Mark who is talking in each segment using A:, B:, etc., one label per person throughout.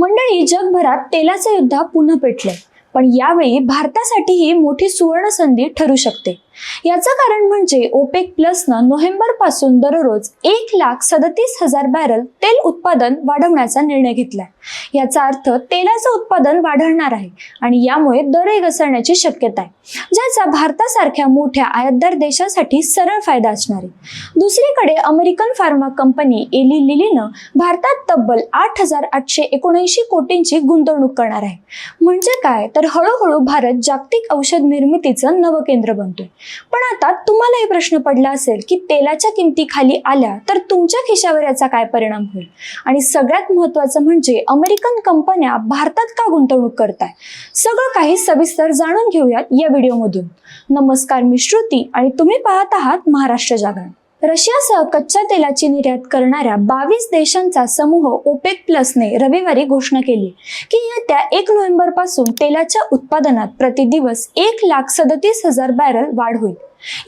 A: मंडळी जगभरात तेलाचे युद्ध पुन्हा पेटले पण यावेळी भारतासाठी ही मोठी सुवर्ण संधी ठरू शकते. याचं कारण म्हणजे ओपेक प्लसनं नोव्हेंबरपासून दररोज एक लाख सदतीस हजार बॅरल तेल उत्पादन वाढवण्याचा निर्णय घेतलाय. याचा अर्थ तेलाचं उत्पादन वाढणार आहे आणि यामुळे दरही घसरण्याची शक्यता आहे ज्याचा भारतासारख्या मोठ्या आयातदार देशासाठी सरळ फायदा असणार आहे. दुसरीकडे अमेरिकन फार्मा कंपनी एली लिलीनं भारतात तब्बल आठ हजार आठशे एकोणऐंशी कोटींची गुंतवणूक करणार आहे. म्हणजे काय? तर हळूहळू भारत जागतिक औषध निर्मितीचं नवं केंद्र बनतोय. पण आता तुम्हालाही प्रश्न पडला असेल की तेलाच्या किमती खाली आल्या तर तुमच्या खिशावर याचा काय परिणाम होईल? आणि सगळ्यात महत्त्वाचं म्हणजे अमेरिकन कंपन्या भारतात का गुंतवणूक करताय? सगळं काही सविस्तर जाणून घेऊयात या व्हिडिओमधून. नमस्कार मी श्रुती आणि तुम्ही पाहत आहात महाराष्ट्र जागरण. रशियासह कच्च्या तेलाची निर्यात करणाऱ्या बावीस देशांचा समूह ओपेक प्लसने रविवारी घोषणा केली की येत्या एक नोव्हेंबरपासून तेलाच्या उत्पादनात प्रतिदिवस एक लाख सदतीस हजार बॅरल वाढ होईल.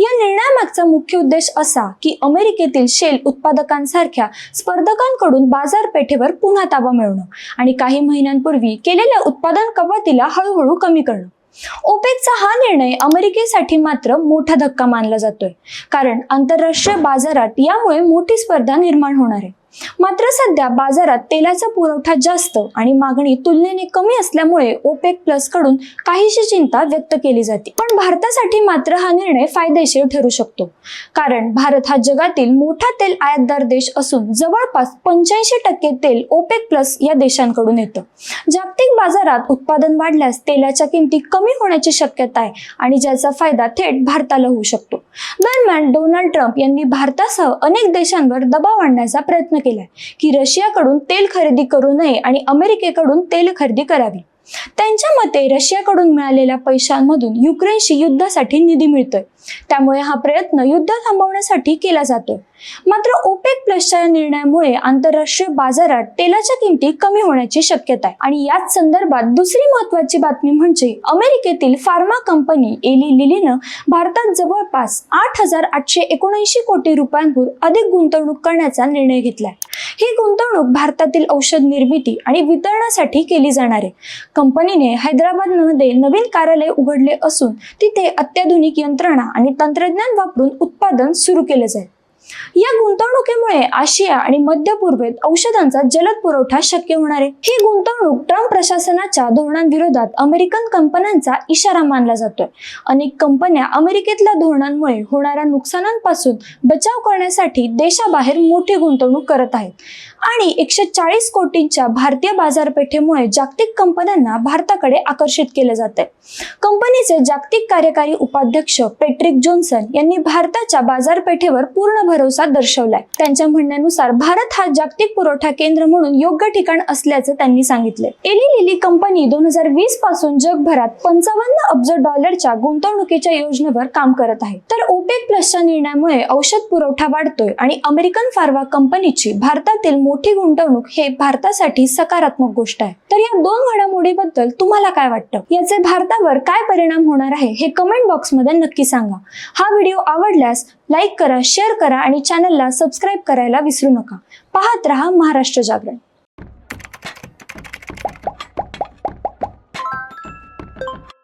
A: या निर्णयामागचा मुख्य उद्देश असा की अमेरिकेतील शेल उत्पादकांसारख्या स्पर्धकांकडून बाजारपेठेवर पुन्हा ताबा मिळवणं आणि काही महिन्यांपूर्वी केलेल्या उत्पादन कपातीला हळूहळू कमी करणं. ओपेकचा हा निर्णय अमेरिकेसाठी मात्र मोठा धक्का मानला जातोय. कारण आंतरराष्ट्रीय बाजारात यामुळे मोठी स्पर्धा निर्माण होणार आहे. मात्र सध्या बाजारात तेलाचा पुरवठा जास्त आणि मागणी तुलनेने कमी असल्यामुळे ओपेक प्लसकडून काहीशी चिंता व्यक्त केली जाते. पण भारतासाठी मात्र हा निर्णय फायदेशीर ठरू शकतो. कारण भारत हा जगातील मोठा तेल आयातदार देश असून जवळपास पंच्याऐंशी टक्के तेल ओपेक प्लस या देशांकडून येतं. जागतिक बाजारात उत्पादन वाढल्यास तेलाच्या किमती कमी होण्याची शक्यता आहे आणि ज्याचा फायदा थेट भारताला होऊ शकतो. दरम्यान डोनाल्ड ट्रम्प यांनी भारतासह अनेक देशांवर दबाव आणण्याचा प्रयत्न केलाय की रशियाकडून तेल खरेदी करू नये आणि अमेरिकेकडून तेल खरेदी करावी. त्यांच्या मते रशियाकडून मिळालेल्या पैशांमधून युक्रेनशी युद्धासाठी निधी मिळतोय. त्यामुळे हा प्रयत्न युद्ध थांबवण्यासाठी केला जातोय. मात्र ओपेक प्लसच्या या निर्णयामुळे आंतरराष्ट्रीय बाजारात तेलाच्या किमती कमी होण्याची शक्यता आहे. आणि याच संदर्भात दुसरी महत्वाची बातमी म्हणजे अमेरिकेतील फार्मा कंपनी एली लिलीनं भारतात जवळपास आठ हजार आठशे एकोणऐंशी कोटी रुपयांहून अधिक गुंतवणूक करण्याचा निर्णय घेतलाय. ही गुंतवणूक भारतातील औषध निर्मिती आणि वितरणासाठी केली जाणार आहे. कंपनीने हैदराबादमध्ये नवीन कार्यालय उघडले असून तिथे अत्याधुनिक यंत्रणा आणि तंत्रज्ञान वापरून उत्पादन सुरू केले जाईल. या गुंतवणुकीमुळे आशिया आणि मध्य पूर्वेत औषधांचा जलद पुरवठा शक्य होणार आहे. ही गुंतवणूक ट्रम्प प्रशासनाच्या धोरणांविरोधात अमेरिकन कंपन्यांचा इशारा मानला जातोय. अनेक कंपन्या अमेरिकेतल्या धोरणांमुळे होणाऱ्या नुकसानांपासून बचाव करण्यासाठी देशाबाहेर मोठी गुंतवणूक करत आहेत. आणि एकशे चाळीस कोटींच्या भारतीय बाजारपेठेमुळे जागतिक कंपन्यांना भारताकडे आकर्षित केले जाते कंपनीचे जागतिक कार्यकारी उपाध्यक्ष पेट्रिक जॉन्सन यांनी भारताच्या बाजारपेठेवर पूर्ण भरोसा दर्शवलाय. त्यांच्या म्हणण्यानुसार भारत हा जागतिक पुरवठा केंद्र म्हणून योग्य ठिकाण असल्याचं त्यांनी सांगितले एली लिली कंपनी दोन हजार वीसपासून जगभरात पंचावन्न अब्ज डॉलरच्या गुंतवणुकीच्या योजनेवर काम करत आहे. तर ओपेक प्लसच्या निर्णयामुळे औषध पुरवठा वाढतोय आणि अमेरिकन फार्मा कंपनीची भारतातील मोठी गुंतवणूक हे भारतासाठी सकारात्मक गोष्ट आहे. तर या दोन घडामोडीबद्दल तुम्हाला काय वाटतं? याचे भारतावर काय परिणाम होणार आहे हे कमेंट बॉक्समध्ये नक्की सांगा. हा व्हिडिओ आवडल्यास लाईक करा शेअर करा आणि चॅनलला सबस्क्राईब करायला विसरू नका. पाहत रहा महाराष्ट्र जागरण.